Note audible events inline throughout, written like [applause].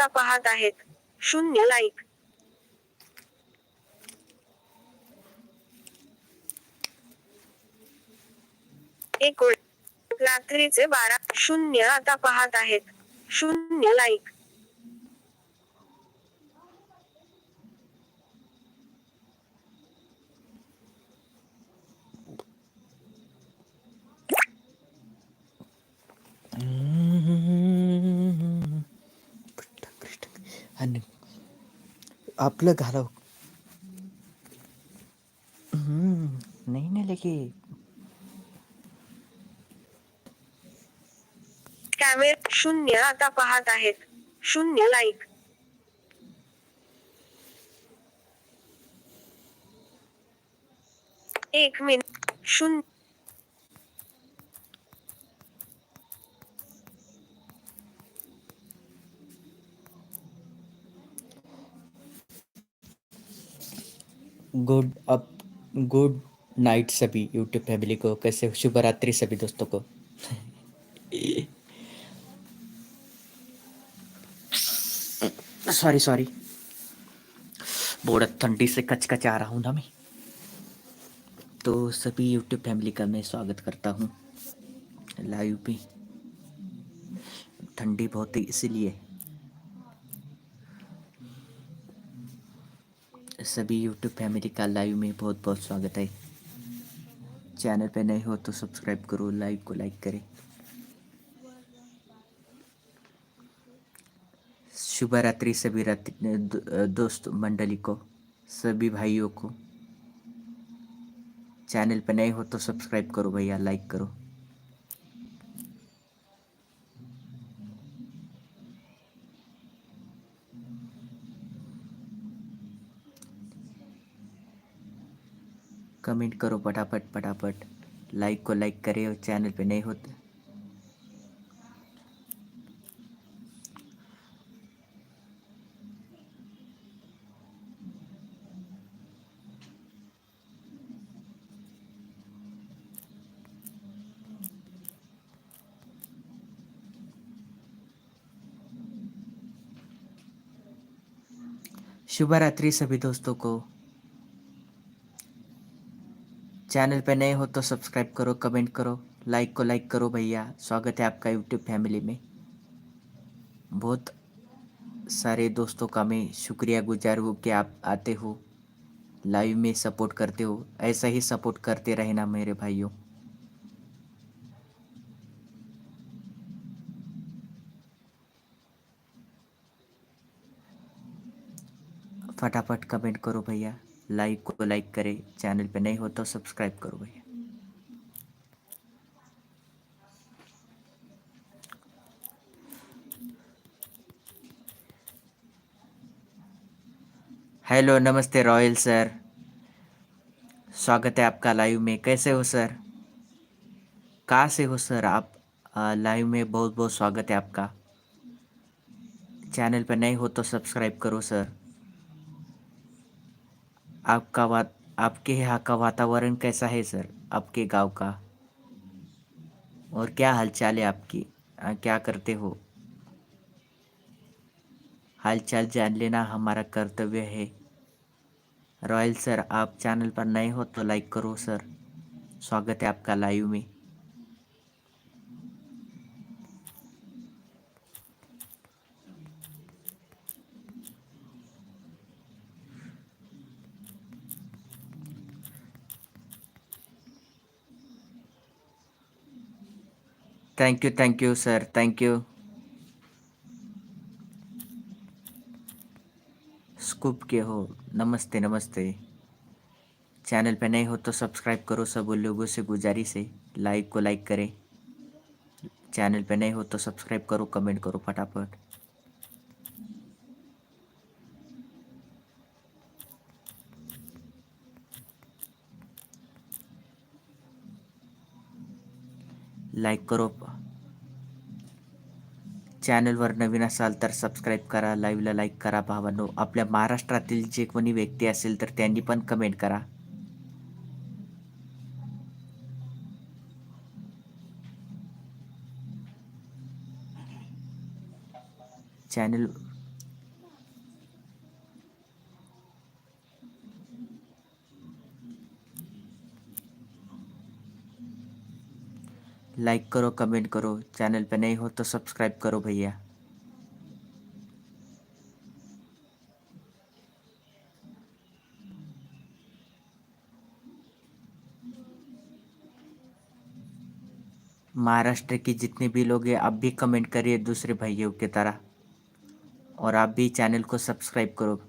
आता पाहत आहेत. शून्य लाईक एकूण रात्रीचे बारा शून्य आता पाहत आहेत. शून्य लाईक आणि आपलं घालव. हम्म, नाही ना लेखी. कॅमेरा शून्य आता पाहत आहेत. शून्य लाईक एक मिनिट. शून्य. गुड अप गुड नाइट सभी यूट्यूब फैमिली को कैसे शुभ रात्रि सभी दोस्तों को। सॉरी सॉरी बहुत ठंडी से कच आ रहा हूँ ना मैं। तो सभी यूट्यूब फैमिली का मैं स्वागत करता हूँ। लाइव पे। ठंडी बहुत है इसीलिए। सभी यूट्यूब फैमिली का लाइव में बहुत बहुत स्वागत है। चैनल पे नए हो तो सब्सक्राइब करो लाइव को लाइक करें। शुभ रात्रि सभी रात्रि दोस्त मंडली को, सभी भाइयों को। चैनल पे नए हो तो सब्सक्राइब करो भैया लाइक करो। कमेंट करो फटाफट फटाफट। लाइक को लाइक करें और चैनल पे नहीं हो तो शुभ रात्रि सभी दोस्तों को। चैनल पे नए हो तो सब्सक्राइब करो, कमेंट करो, लाइक को लाइक करो भैया। स्वागत है आपका यूट्यूब फैमिली में। बहुत सारे दोस्तों का मैं शुक्रिया गुजार हूँ कि आप आते हो लाइव में सपोर्ट करते हो। ऐसा ही सपोर्ट करते रहना मेरे भाइयों। फटाफट कमेंट करो भैया। लाइक को लाइक करें, चैनल पे नहीं हो तो सब्सक्राइब करो भैया। हेलो नमस्ते रॉयल सर स्वागत है आपका लाइव में। कैसे हो सर कहाँ से हो सर आप? लाइव में बहुत बहुत स्वागत है आपका। चैनल पर नए हो तो सब्सक्राइब करो सर आपका वा आपके यहाँ का वातावरण कैसा है सर? आपके गाँव का। और क्या हालचाल है आपकी? आ, क्या करते हो? हालचाल जान लेना हमारा कर्तव्य है। रॉयल सर आप चैनल पर नए हो तो लाइक करो सर। स्वागत है आपका लाइव में। Thank you thank you sir thank you scoop के हो. नमस्ते नमस्ते. चैनल पे नए हो तो सब्सक्राइब करो सब लोगों से गुजारिश है लाइक को लाइक करें. चैनल पे नए हो तो सब्सक्राइब करो कमेंट करो फटाफट. लाइक करो. चॅनलवर नवीन असाल तर सबस्क्राईब करा लाईव्हला लाईक करा भावांनो. आपल्या महाराष्ट्रातील जे कोणी व्यक्ती असेल तर त्यांनी पण कमेंट करा. चॅनल लाइक करो, कमेंट करो, चैनल पे नहीं हो तो सब्सक्राइब करो भैया। महाराष्ट्र की जितने भी लोग हैं, आप भी कमेंट करिए दूसरे भाइयों की तरह। और आप भी चैनल को सब्सक्राइब करो।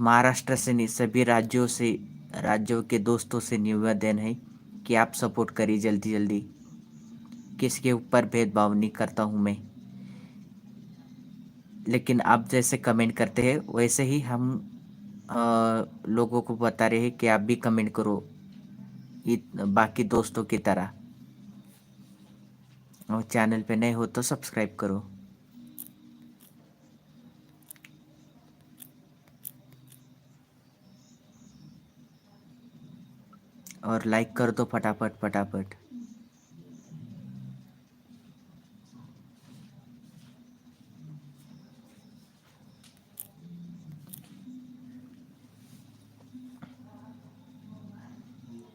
महाराष्ट्र से नहीं, सभी राज्यों से, राज्यों के दोस्तों से निवेदन है। कि आप सपोर्ट करिए जल्दी जल्दी। किसके ऊपर भेदभाव नहीं करता हूँ मैं। लेकिन आप जैसे कमेंट करते हैं वैसे ही हम अ, लोगों को बता रहे हैं कि आप भी कमेंट करो। बाकी दोस्तों की तरह। और चैनल पे नए हो तो सब्सक्राइब करो। और लाइक कर दो फटाफट फटाफट।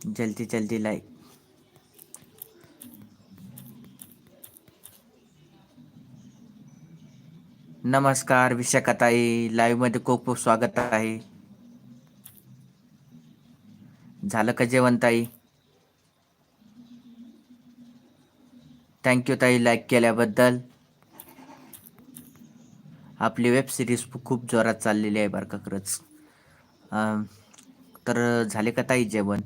जल्दी जल्दी लाइक नमस्कार, विशाखाताई। मध्ये खूप खूप स्वागत आहे झालं का जेवण ताई? थँक्यू ताई लाईक केल्याबद्दल. आपली वेब सिरीज खूप जोरात चाललेली आहे बरं का खरंच. तर झाले का ताई जेवण?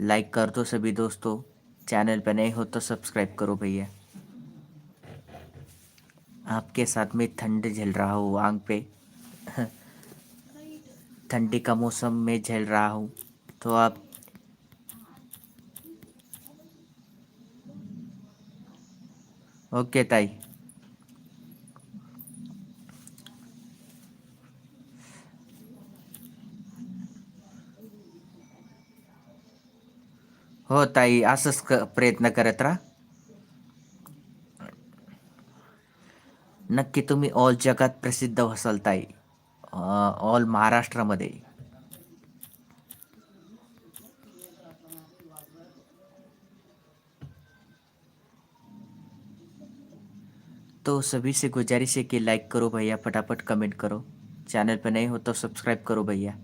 लाइक कर दो सभी दोस्तों. चैनल पे नए हो तो सब्सक्राइब करो भैया. आपके साथ में ठंड झेल रहा हूँ आंग पे. [laughs] ठंडी का मौसम में झेल रहा हूँ। तो आप ओके ताई। हो ताई क, प्रयत्न करत नक्की तुम्ही ऑल जगात प्रसिद्ध व्हाल ताई। ऑल महाराष्ट्रामध्ये. तो सभी से गुजारिश है कि लाइक करो भैया, फटाफट कमेंट करो. चैनल पे नहीं हो तो सब्सक्राइब करो भैया.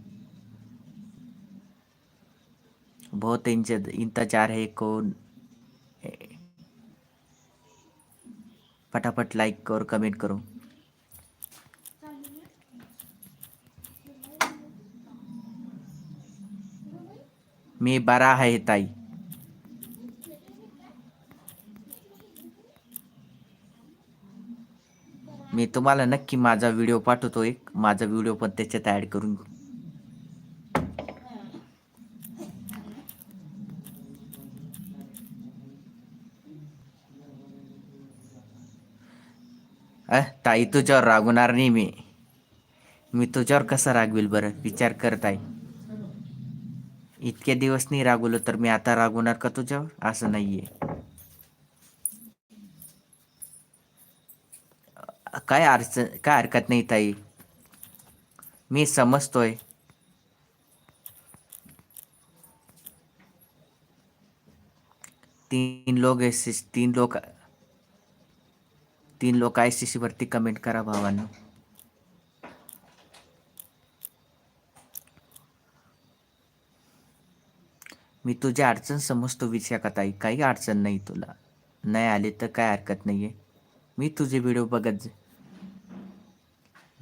बहुत इंतज़ार है कौन फटाफट लाइक और कमेंट करो. मी बरा आहे ताई. मी तुम्हाला नक्की माझा व्हिडिओ पाठवतो एक. माझा व्हिडिओ पण त्याच्यात ॲड करून अ ताई तुझ्यावर रागवणार नाही मी. मी तुझ्यावर कसं रागवेल बरं? विचार करत इतके दिवस नाही रागवलो तर मी आता रागवणार का तुझ्यावर? असं नाहीये. काय अडचण काय हरकत नाही ताई. मी समजतोय. तीन लोक एस तीन लोक तीन लोक आय सी सी वरती कमेंट करा भावांना. मी तुझी अडचण समजतो विशाखाताई. काही अडचण नाही तुला. नाही आले तर काय हरकत नाही आहे मी तुझे व्हिडिओ बघत जा.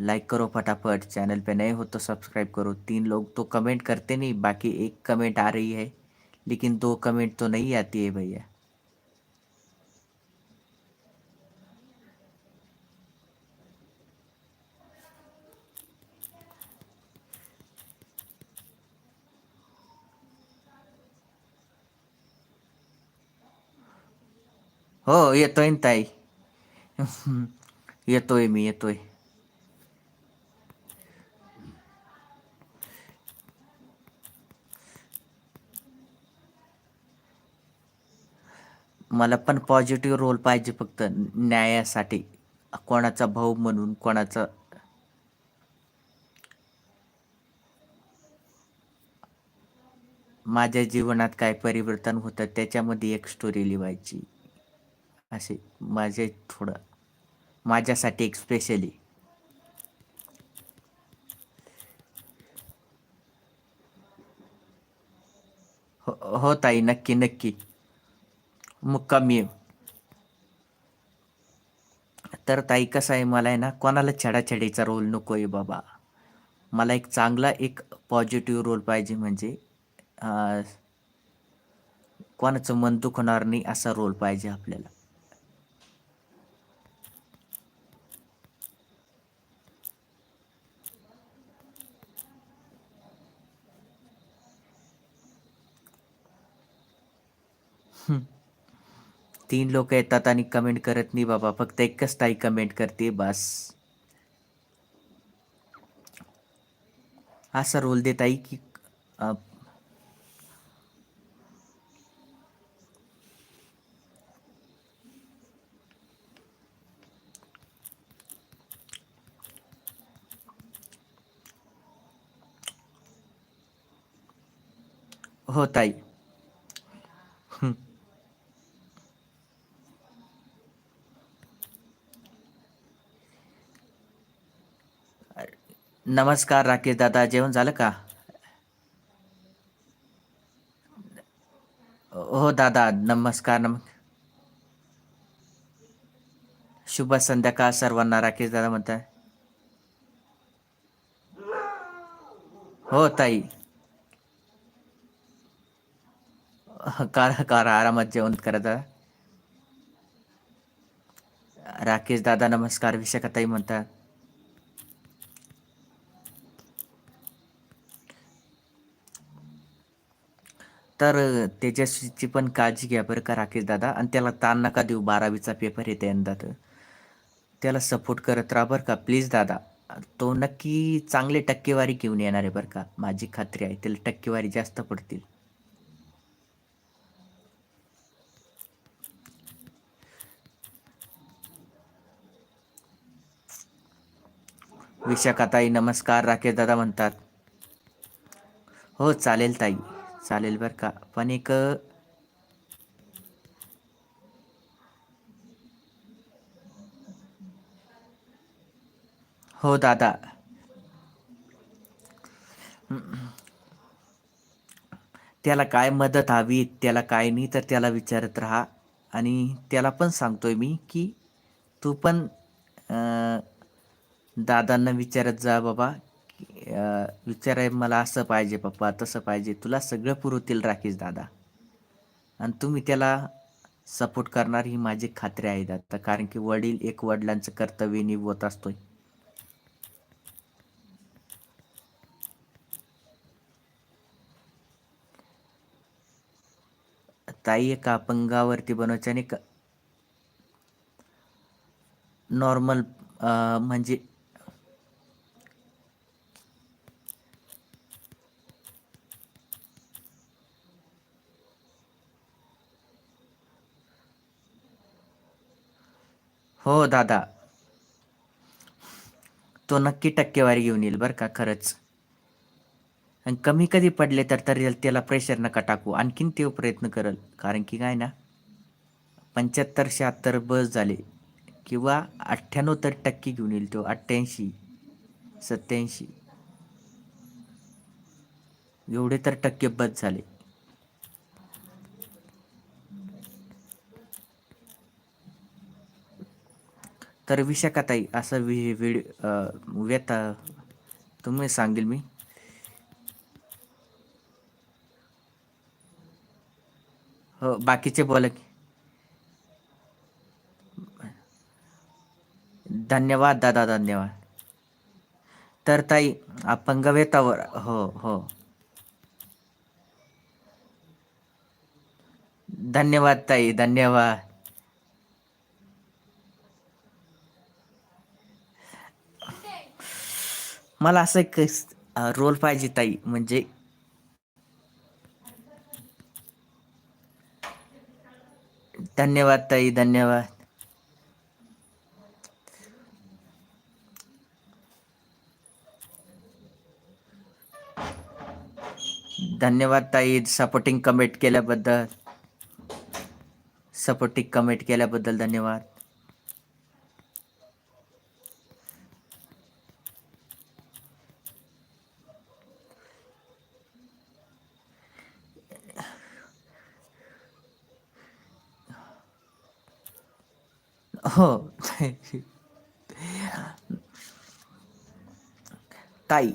लाइक करो फटाफट. चैनल पे नए हो तो सब्सक्राइब करो. तीन लोग तो कमेंट करते नहीं बाकी एक कमेंट आ रही है. लेकिन दो कमेंट तो नहीं आती है भैया. हो येतोय ना ताई. येतोय मी येतोय. मला पण पॉझिटिव्ह रोल पाहिजे फक्त न्यायासाठी. कोणाचा भाऊ म्हणून कोणाचा माझ्या जीवनात काय परिवर्तन होतं त्याच्यामध्ये एक स्टोरी लिहायची. असे माझे थोडं माझ्यासाठी एक स्पेशली हो हो ताई नक्की नक्की. मुक्कामी तर ताई कसं आहे मला आहे ना कोणाला छेडाछेडीचा रोल नको आहे बाबा. मला एक चांगला एक पॉझिटिव्ह रोल पाहिजे म्हणजे कोणाचं मन दुखणार नाही असा रोल पाहिजे आपल्याला. तीन लोक येतात आणि कमेंट करत नाही बाबा फक्त एकच ताई कमेंट करते बस. असा रोल देत आई की अं, हो ताई. नमस्कार राकेश दादा जेवण झालं का? हो दादा नमस्कार नम शुभ संध्याकाळ सर्वांना राकेश दादा म्हणताय. हो ताई. कार कार आरामात जेवण करा दादा राकेश दादा नमस्कार विशाखा ताई म्हणतात तर तेजस्वीची पण काळजी घ्या बरं का राकेश दादा. आणि त्याला ताण नका देऊ बारावीचा पेपर येते यंदा तर. त्याला सपोर्ट करत राहा बरं का. प्लीज दादा तो नक्की चांगली टक्केवारी घेऊन येणार आहे बरं का. माझी खात्री आहे त्याला टक्केवारी जास्त पडतील. विशाखाताई नमस्कार. राकेश दादा म्हणतात. हो चालेल ताई. चालेल बरं का. पण एक हो दादा. त्याला काय मदत हवी त्याला काय नाही तर त्याला विचारत राहा. आणि त्याला पण सांगतोय मी की तू पण दादांना विचारत जा बाबा विचार आहे मला असं पाहिजे पप्पा तसं पाहिजे. तुला सगळं पुरवतील राकेश दादा. आणि तुम्ही त्याला सपोर्ट करणार ही माझी खात्री आहे दादा. कारण की वडील एक वडिलांचं कर्तव्य निभवत असतोय. ताई एका अपंगावरती बनवायचे आणि नॉर्मल म्हणजे हो दादा. तो नक्की टक्केवारी घेऊन येईल बरं का खरंच. आणि कमी कधी पडले तर तरी त्याला प्रेशर नका टाकू. आणखीन ते प्रयत्न करल. कारण की काय ना पंच्याहत्तर शहात्तर बस झाले. किंवा अठ्ठ्याण्णव तर टक्के घेऊन येईल तो. अठ्ठ्याऐंशी सत्याऐंशी. एवढे तर टक्के बस झाले. तर विशाखाताई असं वि व्हिडिओ व्यथा तुम्ही सांगेल मी. हो बाकीचे बोला की. धन्यवाद दादा धन्यवाद. तर ताई अपंग वेतावर हो हो. धन्यवाद ताई धन्यवाद. मला असं एक रोल पाहिजे ताई. म्हणजे धन्यवाद ताई धन्यवाद. धन्यवाद ताई सपोर्टिंग कमेंट केल्याबद्दल. सपोर्टिंग कमेंट केल्याबद्दल धन्यवाद हो ताई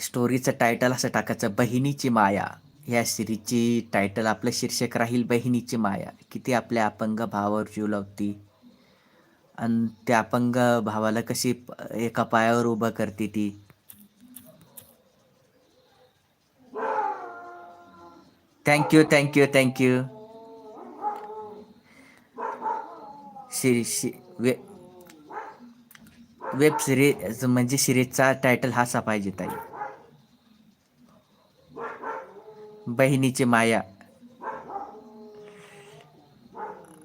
स्टोरीचं टायटल असं टाकायचं बहिणीची माया. या सिरीजची टायटल आपलं शीर्षक राहील बहिणीची माया. किती आपल्या अपंग भावावर जीव लावती. आणि त्या अपंग भावाला कशी एका पायावर उभं करते ती. थँक्यू थँक्यू थँक्यू सिरी शि वे वेब सिरीज म्हणजे सिरीजचा टायटल हाचा पाहिजे ताई. बहिणीची माया.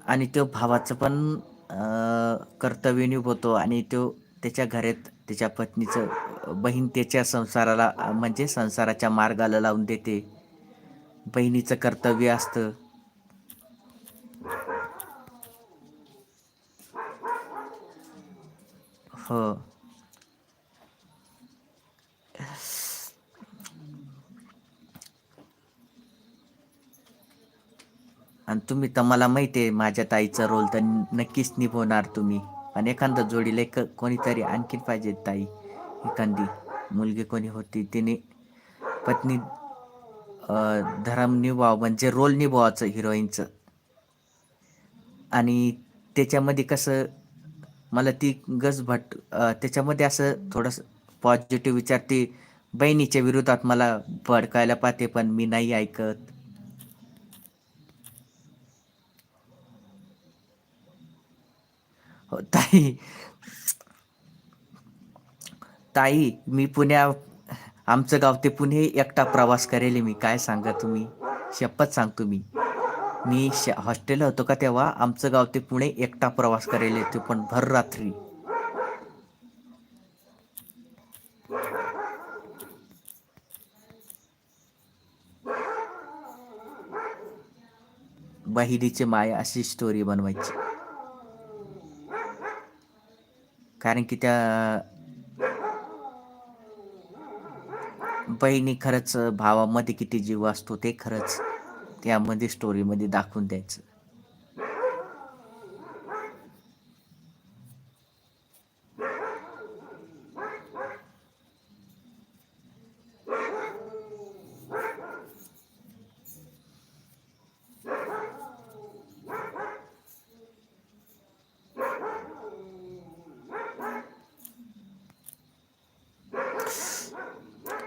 आणि तो भावाचं पण अं, होतो आणि तो त्याच्या घरात त्याच्या पत्नीचं बहीण त्याच्या संसाराला म्हणजे संसाराच्या मार्गाला लावून देते. बहिणीचं कर्तव्य असतं. हो. आणि तुम्ही तर मला माहिती आहे माझ्या ताईचा रोल तर नक्कीच निभवणार तुम्ही. पण एखादं जोडीला एक कोणीतरी आणखीन पाहिजे ताई. एखादी मुलगी कोणी होती तिने पत्नी धरम धर्म निभाव म्हणजे रोल निभावायचं हिरोईनचं आणि त्याच्यामध्ये कसं मला ती गज भट त्याच्यामध्ये असं थोडंसं पॉझिटिव्ह विचार ती बहिणीच्या विरोधात मला भडकायला पाहते पण मी नाही ऐकत. हो ताई. ताई मी पुण्या आमचं गाव ते पुणे एकटा प्रवास करेल मी. काय सांगा तुम्ही? शपथ सांगतो मी. मी श हॉस्टेलला होतो का तेव्हा आमचं गाव ते पुणे एकटा प्रवास करायला ते पण भर रात्री. बहिणीची माया अशी स्टोरी बनवायची. कारण की त्या बहिणी खरंच भावामध्ये किती जीव असतो ते खरंच. त्यामध्ये स्टोरीमध्ये दाखवून द्यायचं.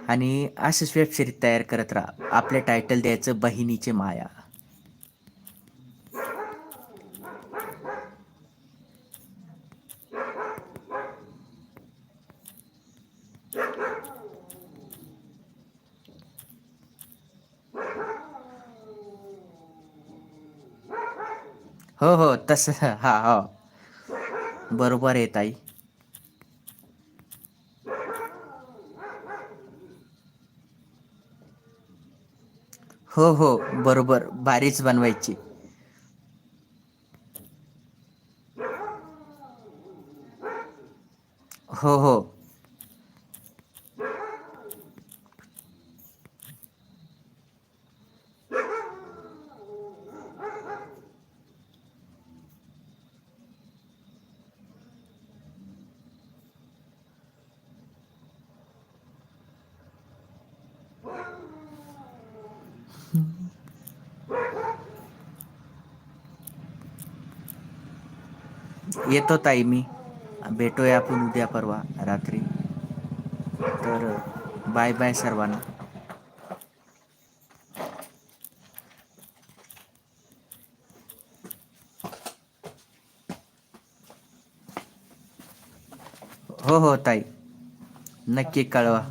आणि असंच वेबसिरीज तयार करत राहा. आपले टायटल द्यायचं बहिणीचे माया. हो हो तसं हा हो. बरोबर आहे ताई. हो हो बरोबर. भारीच बनवायची. हो हो. येतो ताई मी. भेटूया आपण उद्या परवा रात्री. तर बाय बाय सर्वांना. हो हो ताई. नक्की कळवा.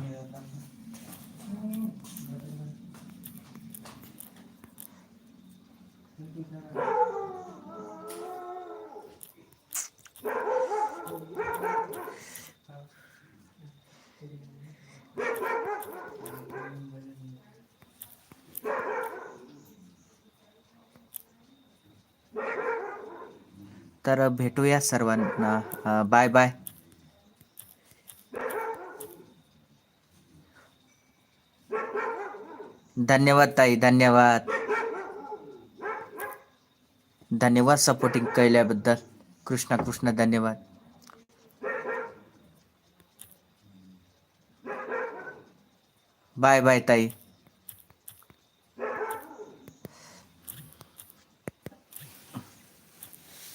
तर भेटूया सर्वांना. Bye bye. धन्यवाद ताई धन्यवाद. धन्यवाद सपोर्टिंग केल्याबद्दल. कृष्णा कृष्ण धन्यवाद. बाय बाय ताई.